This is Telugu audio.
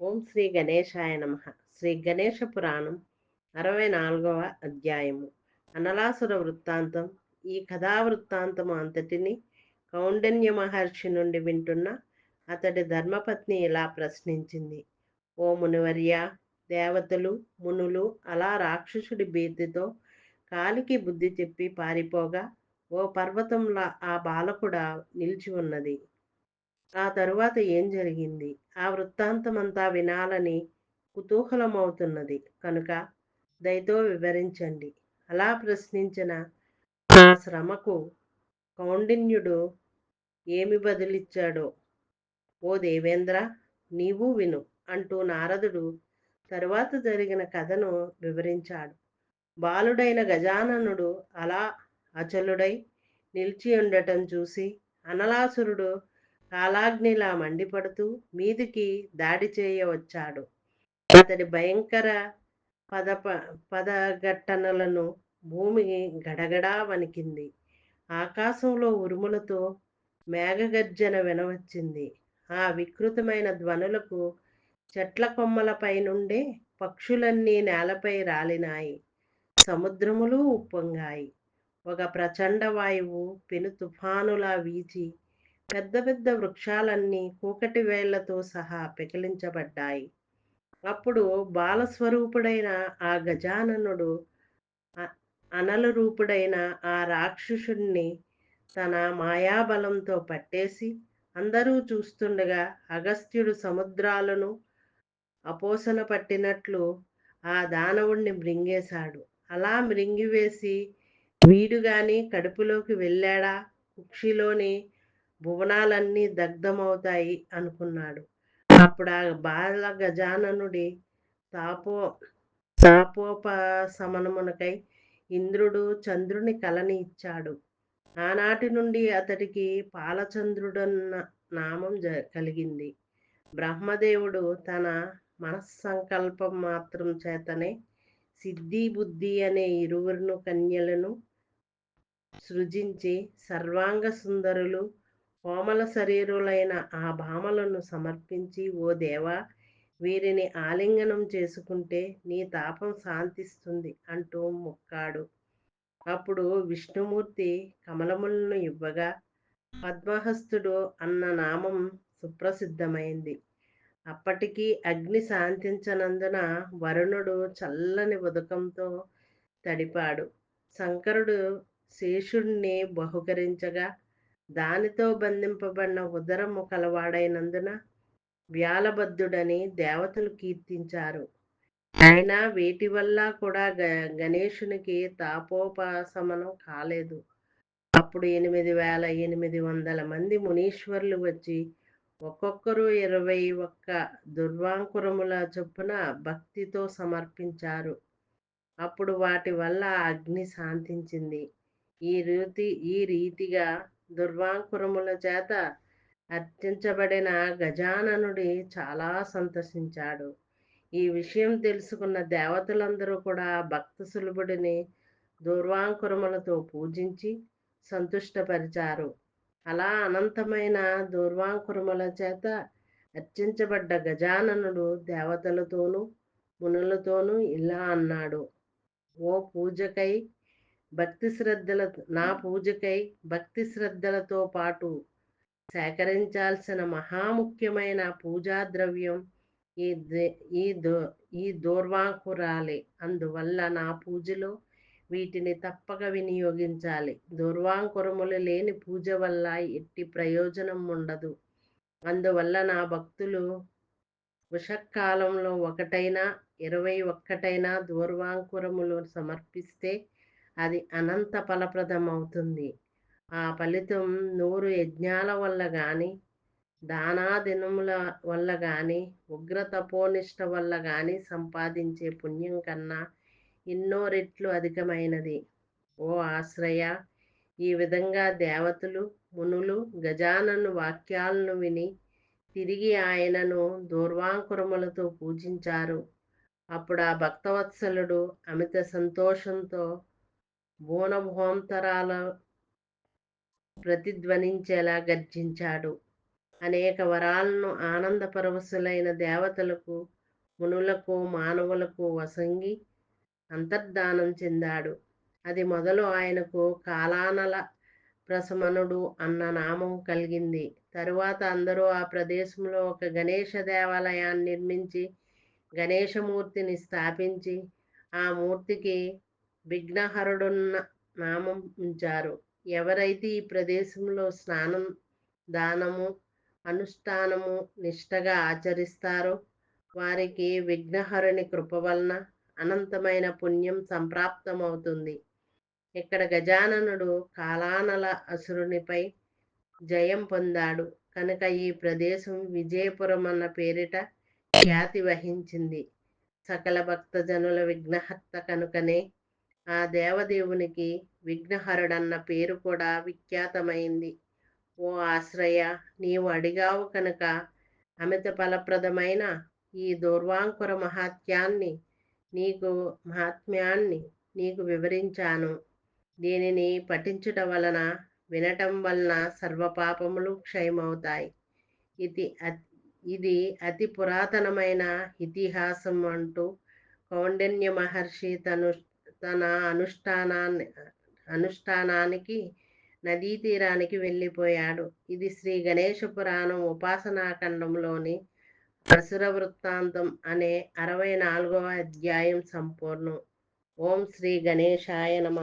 ఓం శ్రీ గణేశాయ నమ. శ్రీ గణేష పురాణం అరవై నాలుగవ అధ్యాయము. అనలాసుర వృత్తాంతం. ఈ కథా వృత్తాంతము అంతటిని కౌండన్య మహర్షి నుండి వింటున్న అతడి ధర్మపత్ని ఇలా ప్రశ్నించింది. ఓ మునివర్య దేవతలు మునులు అలా రాక్షసుడి భీతితో కాలికి బుద్ధి చెప్పి పారిపోగా ఓ పర్వతంలా ఆ బాలకుడ నిలిచి ఉన్నది. ఆ తరువాత ఏం జరిగింది? ఆ వృత్తాంతమంతా వినాలని కుతూహలమవుతున్నది. కనుక దయతో వివరించండి. అలా ప్రశ్నించిన ఆ శ్రమకు కౌండిన్యుడు ఏమి బదులిచ్చాడో? ఓ దేవేంద్ర నీవు విను అంటూ నారదుడు తరువాత జరిగిన కథను వివరించాడు. బాలుడైన గజాననుడు అలా అచలుడై నిలిచి ఉండటం చూసి అనలాసురుడు కాలాగ్నిలా మండిపడుతూ మీదికి దాడి చేయవచ్చాడు. అతడి భయంకర పద పదఘట్టనలను భూమి గడగడా వణికింది. ఆకాశంలో ఉరుములతో మేఘగర్జన వినవచ్చింది. ఆ వికృతమైన ధ్వనులకు చెట్ల కొమ్మలపై నుండే పక్షులన్నీ నేలపై రాలినాయి. సముద్రములు ఉప్పొంగాయి. ఒక ప్రచండ వాయువు పెను తుఫానులా వీచి పెద్ద పెద్ద వృక్షాలన్నీ కూకటి వేళ్ళతో సహా పెకిలించబడ్డాయి. అప్పుడు బాలస్వరూపుడైన ఆ గజాననుడు అనల రూపుడైన ఆ రాక్షసుణ్ణి తన మాయాబలంతో పట్టేసి అందరూ చూస్తుండగా అగస్త్యుడు సముద్రాలను అపోసన పట్టినట్లు ఆ దానవుణ్ణి మృంగేశాడు. అలా మృంగివేసి వీడు గాని కడుపులోకి వెళ్ళాడా? కుక్షిలోని భువనాలన్నీ దగ్ధమవుతాయి అనుకున్నాడు. అప్పుడు ఆ బాల గజాననుడి తాపో తాపోపశమనమునకై ఇంద్రుడు చంద్రుని కలని ఇచ్చాడు. ఆనాటి నుండి అతడికి పాలచంద్రుడన్న నామం జ కలిగింది. బ్రహ్మదేవుడు తన మనస్సంకల్పం మాత్రం చేతనే సిద్ధి బుద్ధి అనే ఇరువురును కన్యలను సృజించి సర్వాంగ సుందరులు కోమల శరీరులైన ఆ భామలను సమర్పించి ఓ దేవా వీరిని ఆలింగనం చేసుకుంటే నీ తాపం శాంతిస్తుంది అంటూ మొక్కాడు. అప్పుడు విష్ణుమూర్తి కమలములను ఇవ్వగా పద్మహస్తుడు అన్న నామం సుప్రసిద్ధమైంది. అప్పటికీ అగ్ని శాంతించనందున వరుణుడు చల్లని ఉదకంతో తడిపాడు. శంకరుడు శేషుణ్ణి బహుకరించగా దానితో బంధింపబడిన ఉదరము కలవాడైనందున వ్యాలబద్ధుడని దేవతలు కీర్తించారు. అయినా వీటి వల్ల కూడా గ గణేశునికి తాపోపాసమనం కాలేదు. అప్పుడు ఎనిమిది వేల ఎనిమిది వందల మంది మునీశ్వరులు వచ్చి ఒక్కొక్కరు ఇరవై ఒక్క దుర్వాంకురముల చొప్పున భక్తితో సమర్పించారు. అప్పుడు వాటి వల్ల అగ్ని శాంతించింది. ఈ రీతి ఈ రీతిగా దుర్వాంకురముల చేత అర్చించబడిన గజాననుడి చాలా సంతసించాడు ఈ విషయం తెలుసుకున్న దేవతలందరూ కూడా భక్త సులభుడిని దూర్వాంకురములతో పూజించి సంతుష్టపరిచారు. అలా అనంతమైన దూర్వాంకురముల చేత అర్చించబడ్డ గజాననుడు దేవతలతోనూ మునులతోనూ ఇలా అన్నాడు. ఓ పూజకై భక్తి శ్రద్ధల నా పూజకై భక్తి శ్రద్ధలతో పాటు సేకరించాల్సిన మహాముఖ్యమైన పూజా ద్రవ్యం ఈ ఈ దో ఈ దూర్వాంకురాలే. అందువల్ల నా పూజలో వీటిని తప్పక వినియోగించాలి. దూర్వాంకురములు లేని పూజ వల్ల ఎట్టి ప్రయోజనం ఉండదు. అందువల్ల నా భక్తులు వృషకాలంలో ఒకటైనా ఇరవై ఒక్కటైనా దూర్వాంకురములు సమర్పిస్తే అది అనంత ఫలప్రదం అవుతుంది ఆ ఫలితం నూరు యజ్ఞాల వల్ల కానీ దానాదినముల వల్ల కానీ ఉగ్ర తపోనిష్ట వల్ల కానీ సంపాదించే పుణ్యం కన్నా ఎన్నో రెట్లు అధికమైనది. ఓ ఆశ్రయ ఈ విధంగా దేవతలు మునులు గజానను వాక్యాలను విని తిరిగి ఆయనను దూర్వాంకురములతో పూజించారు. అప్పుడు ఆ భక్తవత్సలుడు అమిత సంతోషంతో భూనభోంతరాల ప్రతిధ్వనించేలా గర్జించాడు. అనేక వరాలను ఆనందపరవశులైన దేవతలకు మునులకు మానవులకు వసంగి అంతర్ధానం చెందాడు. అది మొదలు ఆయనకు కాలానల ప్రసమనుడు అన్న నామం కలిగింది. తరువాత అందరూ ఆ ప్రదేశంలో ఒక గణేష దేవాలయాన్ని నిర్మించి గణేశమూర్తిని స్థాపించి ఆ మూర్తికి విఘ్నహరుడున్న నామం ఉంచారు. ఎవరైతే ఈ ప్రదేశంలో స్నానం దానము అనుష్ఠానము నిష్టగా ఆచరిస్తారో వారికి విఘ్నహరుని కృప వలన అనంతమైన పుణ్యం సంప్రాప్తమవుతుంది. ఇక్కడ గజాననుడు కాలానల అసురునిపై జయం పొందాడు. కనుక ఈ ప్రదేశం విజయపురం అన్న పేరిట ఖ్యాతి వహించింది. సకల భక్తజనుల విఘ్నహర్త కనుకనే ఆ దేవదేవునికి విఘ్నహరుడన్న పేరు కూడా విఖ్యాతమైంది. ఓ ఆశ్రయ నీవు అడిగావు కనుక అమిత ఫలప్రదమైన ఈ దూర్వాంకుర మహాత్యాన్ని నీకు మహాత్మ్యాన్ని నీకు వివరించాను. దీనిని పఠించుట వలన వినటం వలన సర్వపాపములు క్షయమవుతాయి. ఇది ఇది అతి పురాతనమైన ఇతిహాసం అంటూ కౌండన్య మహర్షి తను తన అనుష్ఠానాన్ని అనుష్ఠానానికి నదీ తీరానికి వెళ్ళిపోయాడు. ఇది శ్రీ గణేష పురాణం ఉపాసనాఖండంలోని అసుర వృత్తాంతం అనే అరవై నాలుగవ అధ్యాయం సంపూర్ణం. ఓం శ్రీ గణేశాయ నమ.